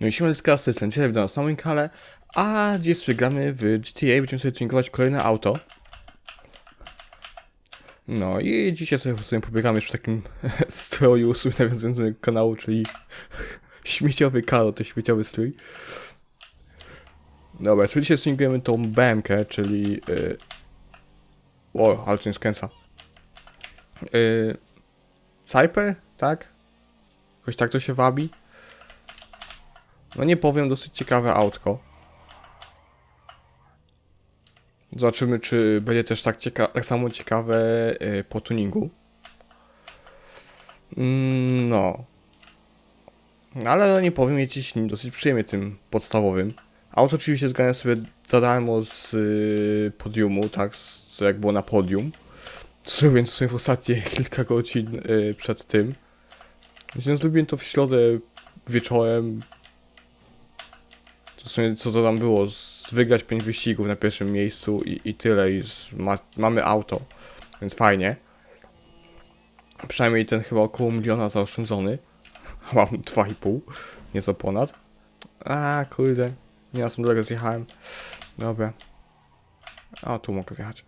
No i siemę z kasy, dzisiaj witam na moim kanale, a dziś sobie gramy w GTA, będziemy sobie tunikować kolejne auto. No i dzisiaj sobie, sobie pobiegamy już w takim stroju sobie nawiązującym do kanału, czyli śmieciowy karo, to śmieciowy strój. Dobra, sobie dzisiaj tunikujemy tą BMK, czyli... Yy... O, ale to nie skręca. Yy... Cyper, tak? Jakoś tak to się wabi. No nie powiem, dosyć ciekawe autko. Zobaczymy, czy będzie też tak, cieka tak samo ciekawe yy, po tuningu. Mm, no. Ale no nie powiem, jeździ się nim dosyć przyjemnie tym podstawowym. Auto oczywiście zganiam sobie za darmo z yy, podiumu, tak, z, jak było na podium. Co więc sobie w ostatnie kilka godzin yy, przed tym. Więc zrobiłem to w środę wieczorem, w sumie co to tam było, z, wygrać 5 wyścigów na pierwszym miejscu i, i tyle, i z, ma, mamy auto, więc fajnie. Przynajmniej ten chyba około miliona zaoszczędzony. Mam 2,5, nieco ponad. A kurde, nie na tą drogę zjechałem. Dobra. A tu mogę zjechać.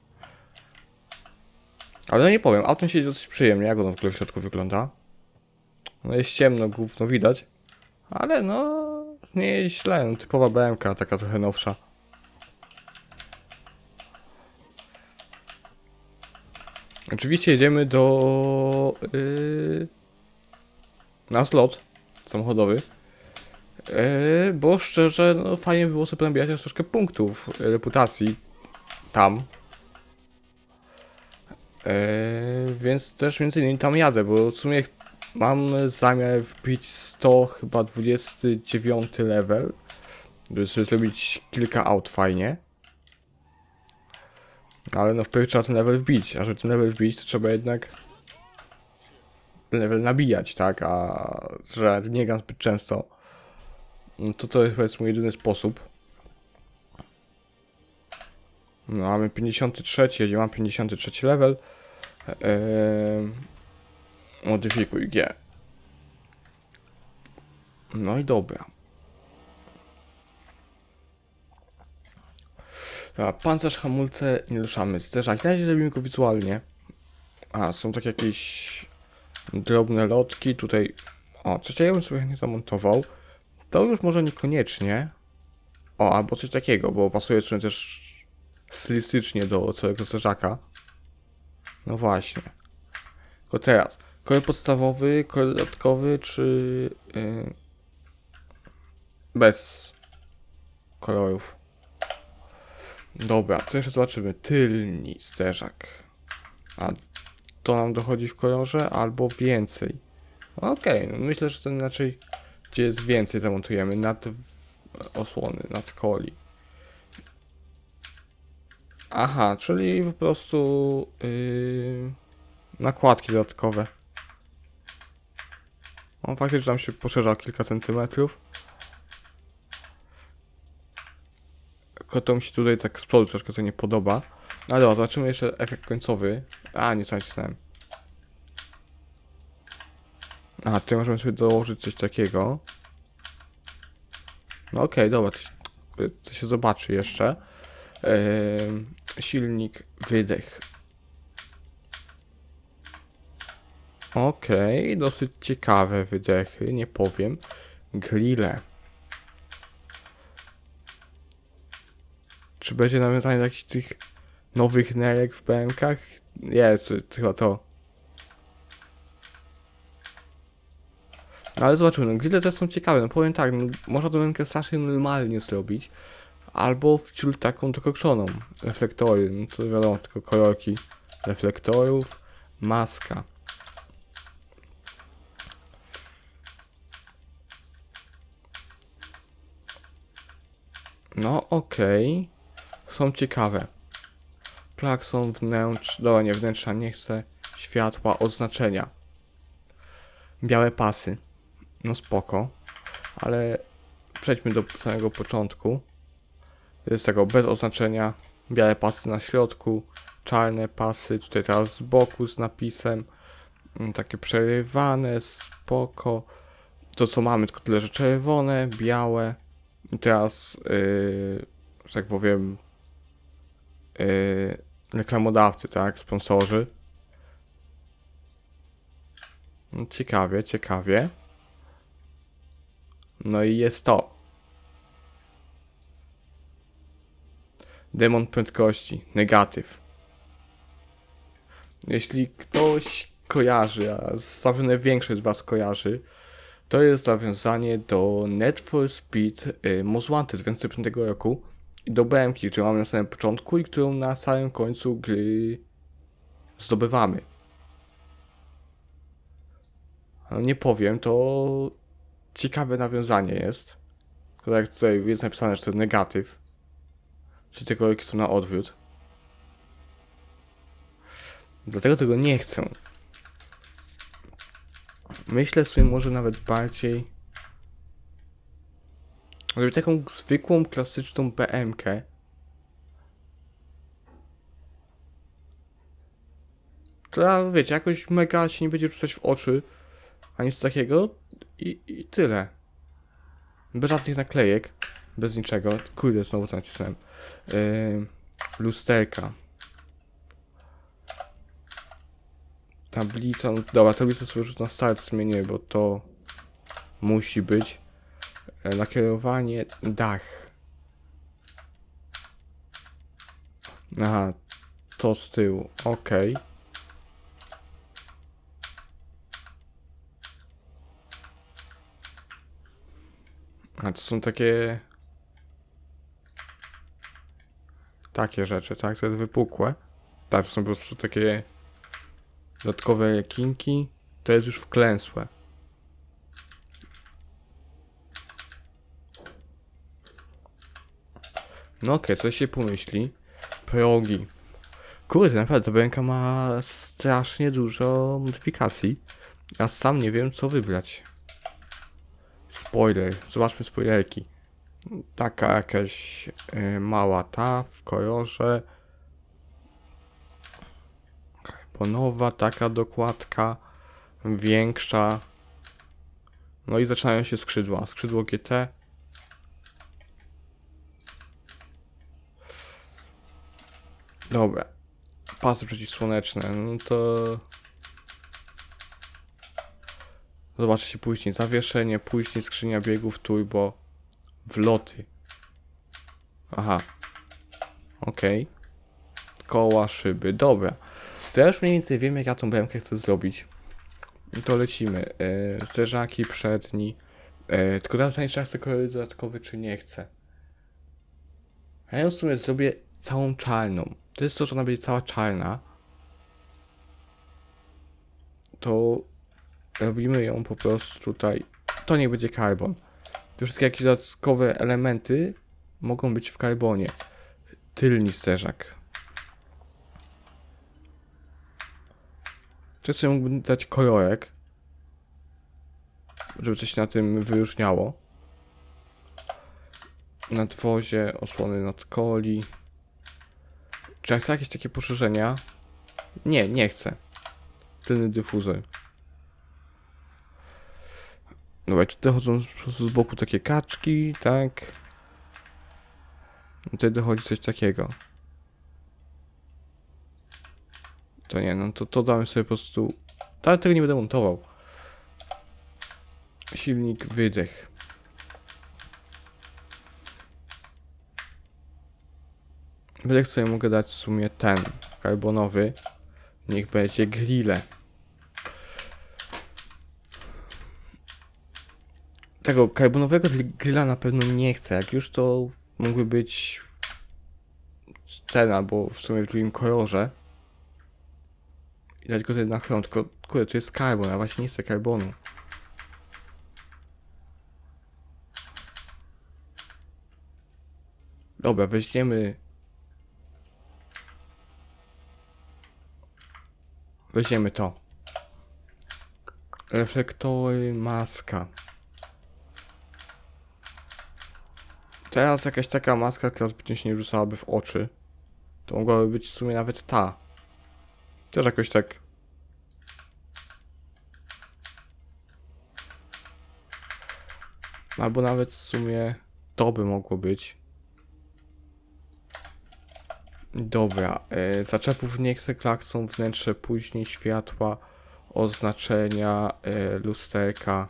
Ale no nie powiem, autem siedzi dosyć przyjemnie, jak ono w ogóle w środku wygląda. No jest ciemno, gówno widać. Ale no, nie jest źle, no, typowa BMK, taka trochę nowsza. Oczywiście jedziemy do... Yy, na slot samochodowy. Yy, bo szczerze, no fajnie by było sobie nabijać troszkę punktów reputacji tam. Yy, więc też między innymi tam jadę, bo w sumie Mam zamiar wbić 100, chyba 29 level. Żeby zrobić kilka aut fajnie. Ale no wpierw trzeba ten level wbić, a żeby ten level wbić, to trzeba jednak ten level nabijać, tak? A że nie gram zbyt często, no to to jest powiedzmy jedyny sposób. No mamy 53, jeśli mam 53 level. Eee, Modyfikuj G. No i dobra. Dobra, pancerz, hamulce, nie ruszamy. Zderzak. Na razie robimy go wizualnie. A, są tak jakieś drobne lotki. Tutaj, o, coś ja bym sobie nie zamontował. To już może niekoniecznie. O, albo coś takiego, bo pasuje sobie też stylistycznie do całego zderzaka. No właśnie. Tylko teraz. Kolor podstawowy, kolor dodatkowy, czy yy, bez kolorów? Dobra, to jeszcze zobaczymy. Tylni sterzak. A to nam dochodzi w kolorze, albo więcej. Okej, okay, no myślę, że to inaczej, gdzie jest więcej, zamontujemy nad osłony, nad koli. Aha, czyli po prostu yy, nakładki dodatkowe. On faktycznie tam się poszerza kilka centymetrów. Tylko to mi się tutaj tak z przodu troszkę to nie podoba. Ale dobra, zobaczymy jeszcze efekt końcowy. A, nie co nacisnąłem. A, tutaj możemy sobie dołożyć coś takiego. No okej, okay, dobra, to się, to się zobaczy jeszcze. Yy, silnik, wydech. Okej, okay, dosyć ciekawe wydechy, nie powiem. Grille. Czy będzie nawiązanie do jakichś tych nowych nerek w BMKach? Jest, chyba to. No ale zobaczymy, no grille też są ciekawe, no powiem tak, no, można tą rękę strasznie normalnie zrobić. Albo wciul taką dokokszoną. Reflektory, no to wiadomo, tylko kolorki reflektorów, maska. No okej. Okay. Są ciekawe. Klakson wnętrz... Dobra, nie wnętrza, nie chcę. Światła, oznaczenia. Białe pasy. No spoko. Ale przejdźmy do samego początku. Jest tego bez oznaczenia. Białe pasy na środku. Czarne pasy. Tutaj teraz z boku z napisem. Mm, takie przerywane, spoko. to co mamy, tylko tyle, że czerwone, białe teraz, yy, że tak powiem, yy, reklamodawcy, tak, sponsorzy. No, ciekawie, ciekawie. No i jest to. Demon prędkości, negatyw. Jeśli ktoś kojarzy, a zapewne większość z Was kojarzy, to jest nawiązanie do Net for Speed y, Most Wanted z 2005 roku i do BMK, którą mamy na samym początku i którą na samym końcu gry zdobywamy. No nie powiem, to ciekawe nawiązanie jest. Tylko jak tutaj jest napisane, że to negatyw. Czyli kolorki są na odwrót. Dlatego tego nie chcę. Myślę sobie może nawet bardziej. Żeby taką zwykłą, klasyczną BMK. Która, wiecie, jakoś mega się nie będzie rzucać w oczy. A nic takiego. I, i tyle. Bez żadnych naklejek. Bez niczego. Kurde, znowu to nacisnąłem. Yy, lusterka. Tablica, no dobra, tablicę sobie już na start zmienię, bo to musi być. E, Nakierowanie, dach. Aha, to z tyłu, okej. A to są takie... Takie rzeczy, tak? To jest wypukłe. Tak, to są po prostu takie dodatkowe rekinki. To jest już wklęsłe. No okej, coś się pomyśli. Progi. Kurde, naprawdę, ta ręka ma strasznie dużo modyfikacji. Ja sam nie wiem, co wybrać. Spoiler. Zobaczmy spoilerki. Taka jakaś y, mała ta w kolorze. Ponowa taka dokładka. Większa. No i zaczynają się skrzydła. Skrzydło GT. Dobra. Pasy przeciwsłoneczne. No to... Zobaczcie później. Zawieszenie, później skrzynia biegów turbo. Wloty. Aha. Okej. Koła, szyby. Dobra. To ja już mniej więcej wiem, jak ja tą chcę zrobić. I to lecimy. Zderzaki przedni. E, tylko czy ja chcę kolory dodatkowy, czy nie chcę. Ja ją w sumie zrobię całą czarną. To jest to, że ona będzie cała czarna. To robimy ją po prostu tutaj. To nie będzie karbon. Te wszystkie jakieś dodatkowe elementy mogą być w karbonie. Tylni sterzak. Czy sobie mógłbym dać kolorek, żeby coś na tym wyróżniało. Nadwozie, osłony nadkoli. Czy ja chcę jakieś takie poszerzenia? Nie, nie chcę. Tylny dyfuzor. Dobra, tutaj chodzą z boku takie kaczki, tak. Tutaj dochodzi coś takiego. To nie, no to, to damy sobie po prostu... Ale tego nie będę montował. Silnik, wydech. Wydech sobie mogę dać w sumie ten, karbonowy. Niech będzie grille. Tego karbonowego gri- grilla na pewno nie chcę. Jak już to mógłby być ten albo w sumie w drugim kolorze. I dać go tutaj na chrom, tylko kurde, tu jest karbon, a właśnie nie chcę karbonu. Dobra, weźmiemy... Weźmiemy to. Reflektory, maska. Teraz jakaś taka maska, która zbytnio się nie rzucałaby w oczy. To mogłaby być w sumie nawet ta. Też jakoś tak. Albo nawet w sumie to by mogło być. Dobra, e, zaczepów nie chcę, klakson, wnętrze, później światła, oznaczenia, e, lusterka.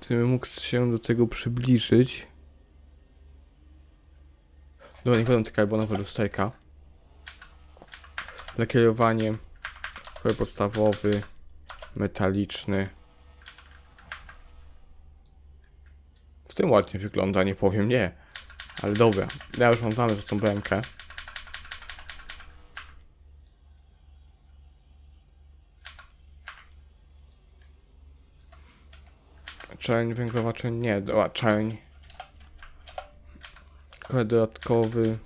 Gdybym mógł się do tego przybliżyć. Dobra, nie będą te karbonowe lusterka. Lakierowanie, kolor podstawowy, metaliczny. W tym ładnie wygląda, nie powiem nie. Ale dobra, ja już mam zamysł tą bramkę. Czerń węglowa, czerń nie, dobra, czerń. Kolor dodatkowy,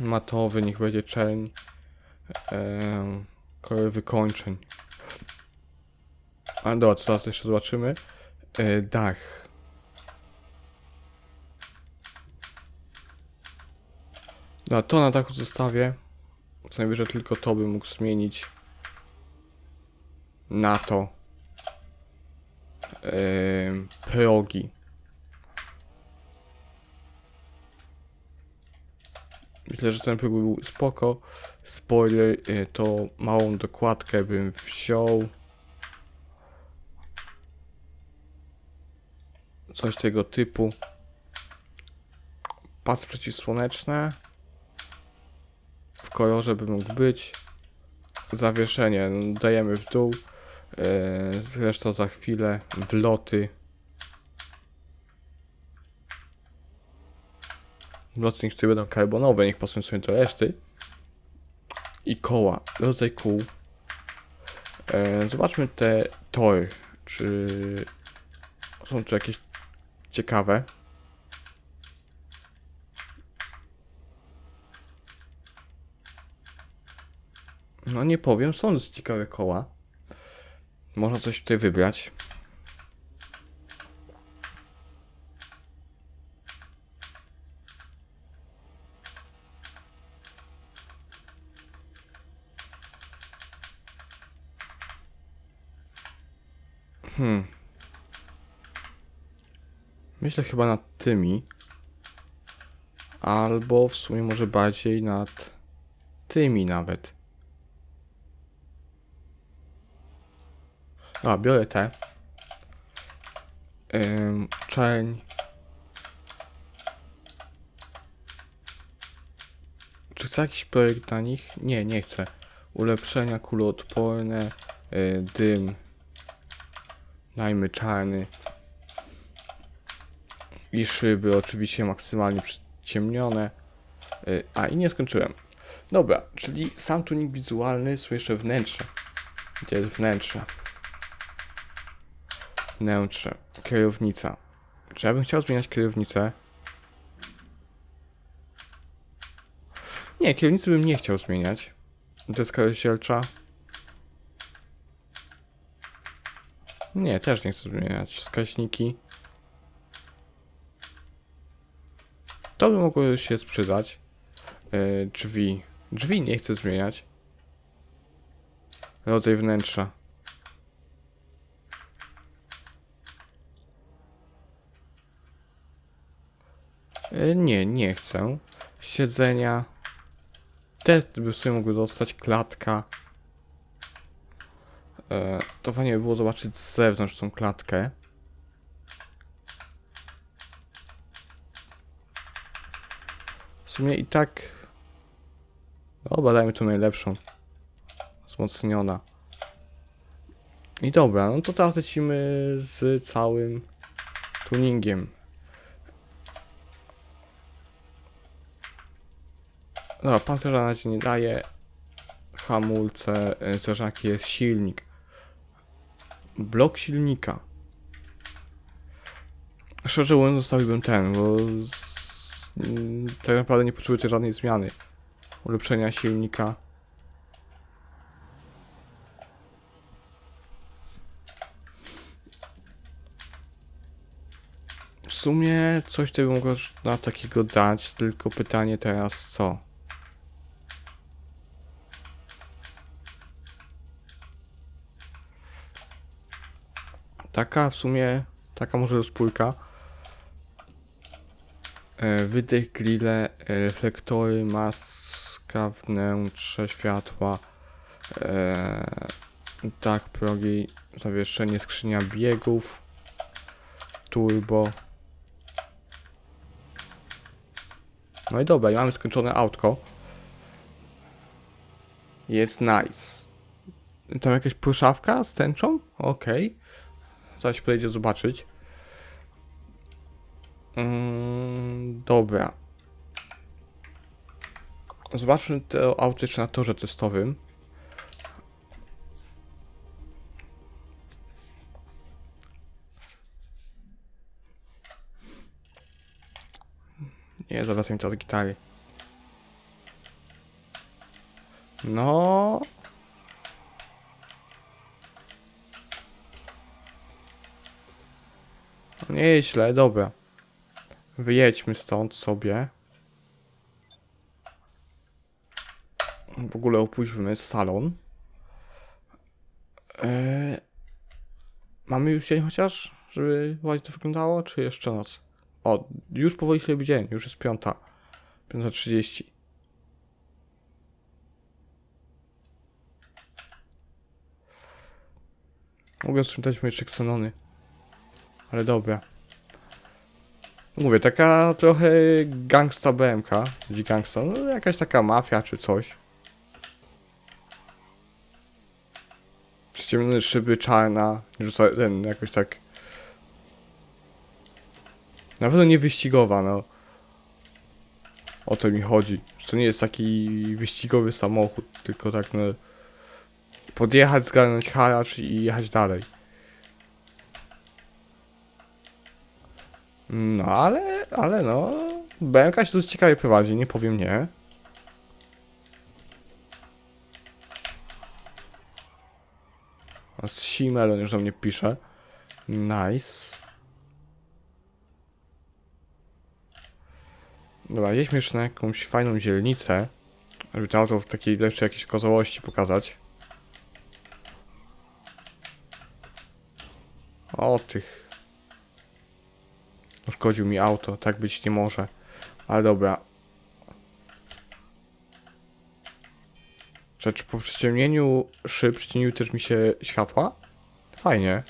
matowy, niech będzie czerń. Eee, kolor wykończeń. A dobra, co teraz jeszcze zobaczymy? E, dach. No to na dachu zostawię. Co najwyżej tylko to bym mógł zmienić. Na to. Em, progi. Myślę, że ten próg był spoko. Spoiler, y, to małą dokładkę bym wziął. Coś tego typu. Pas przeciwsłoneczne. W kolorze by mógł być. Zawieszenie no, dajemy w dół. Yy, zresztą za chwilę wloty. Wloty niech tutaj będą karbonowe, niech pasują sobie do reszty. I koła, rodzaj kół. Yy, zobaczmy te tory. Czy są tu jakieś ciekawe? No nie powiem, są dosyć ciekawe koła. Można coś tutaj wybrać. Hmm. Myślę chyba nad tymi. Albo w sumie może bardziej nad tymi nawet. A, biorę te. Ym, czerń. Czy chcę jakiś projekt na nich? Nie, nie chcę. Ulepszenia kuloodporne, y, dym. Najmy czarny. I szyby oczywiście maksymalnie przyciemnione. Y, a i nie skończyłem. Dobra, czyli sam tunik wizualny, jeszcze wnętrze. Gdzie jest wnętrze? Wnętrze. Kierownica. Czy ja bym chciał zmieniać kierownicę? Nie, kierownicy bym nie chciał zmieniać. Deska rozdzielcza. Nie, też nie chcę zmieniać. Wskaźniki. To by mogło się sprzedać. Yy, drzwi. Drzwi nie chcę zmieniać. Rodzaj wnętrza. E, Nie, nie chcę. Siedzenia. Te by sobie mogły dostać klatka. E, to fajnie by było zobaczyć z zewnątrz tą klatkę. W sumie i tak. Dobra, dajmy tu najlepszą. Wzmocniona. I dobra, no to teraz lecimy z całym tuningiem. No, pancerza na razie nie daje. Hamulce, też jaki jest silnik. Blok silnika. Szczerze mówiąc, zostawiłbym ten, bo z, mm, tak naprawdę nie też żadnej zmiany. Ulepszenia silnika. W sumie coś tutaj mógł na takiego dać, tylko pytanie teraz co? Taka w sumie, taka może rozpójka. E, wydech, grille, e, reflektory, maska wnętrze, światła, dach, progi, zawieszenie, skrzynia biegów, turbo. No i dobra, i mamy skończone autko. Jest nice. Tam jakaś płyszawka z tęczą? Okej. Zaś podejdzie zobaczyć. Mm, dobra. Zobaczmy to auto jeszcze na torze testowym. Nie, zawracam teraz gitary. No. Nieźle, dobra. Wyjedźmy stąd sobie. W ogóle opuśćmy salon. Eee, mamy już dzień chociaż, żeby ładnie to wyglądało, czy jeszcze noc? O, już powoli się robi dzień, już jest piąta. Piąta trzydzieści. Mogę sprzątać moje Xenony. Ale dobra. Mówię, taka trochę gangsta BMK. Gdzie gangsta? No jakaś taka mafia czy coś. Przyciemnione szyby, czarna. Rzuca ten jakoś tak. Na pewno nie wyścigowa, no. O to mi chodzi. To nie jest taki wyścigowy samochód, tylko tak no. Podjechać, zgarnąć haracz i jechać dalej. No ale, ale no. BMK się dosyć ciekawie prowadzi, nie powiem nie. Simelon już do mnie pisze. Nice. Dobra, jedźmy jeszcze na jakąś fajną dzielnicę, żeby to auto w takiej lepszej jakiejś okazałości pokazać. O tych. Uszkodził mi auto, tak być nie może. Ale dobra. Czy po przyciemnieniu szyb przyciemniły też mi się światła? Fajnie.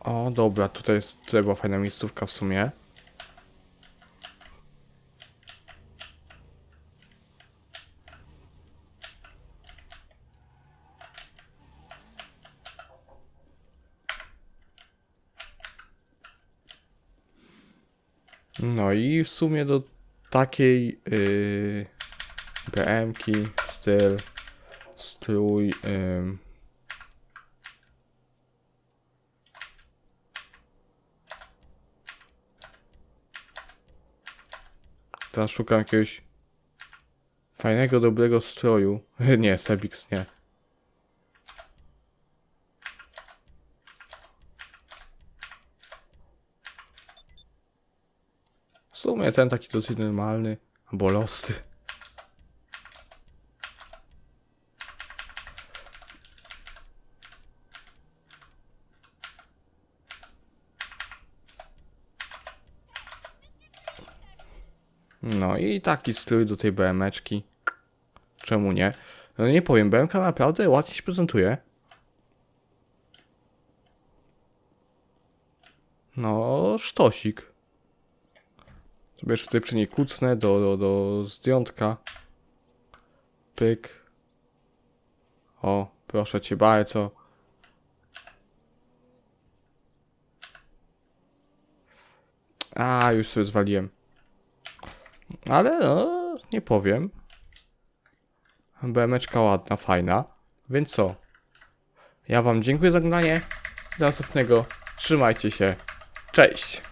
O, dobra, tutaj jest, tutaj była fajna miejscówka w sumie. No i w sumie do takiej yy, BM-ki, styl, strój, ym, Teraz szukam jakiegoś fajnego, dobrego stroju. nie, Sebix nie. Sumie ten taki dosyć normalny, albo losy. No i taki strój do tej BM-eczki. Czemu nie? No nie powiem, BMK naprawdę ładnie się prezentuje. No, sztosik. Sobie jeszcze tutaj przy niej kucnę do, do, do zdjątka. Pyk. O, proszę cię bardzo. A, już sobie zwaliłem. Ale no, nie powiem. BMeczka ładna, fajna. Więc co? Ja wam dziękuję za oglądanie. Do następnego. Trzymajcie się. Cześć.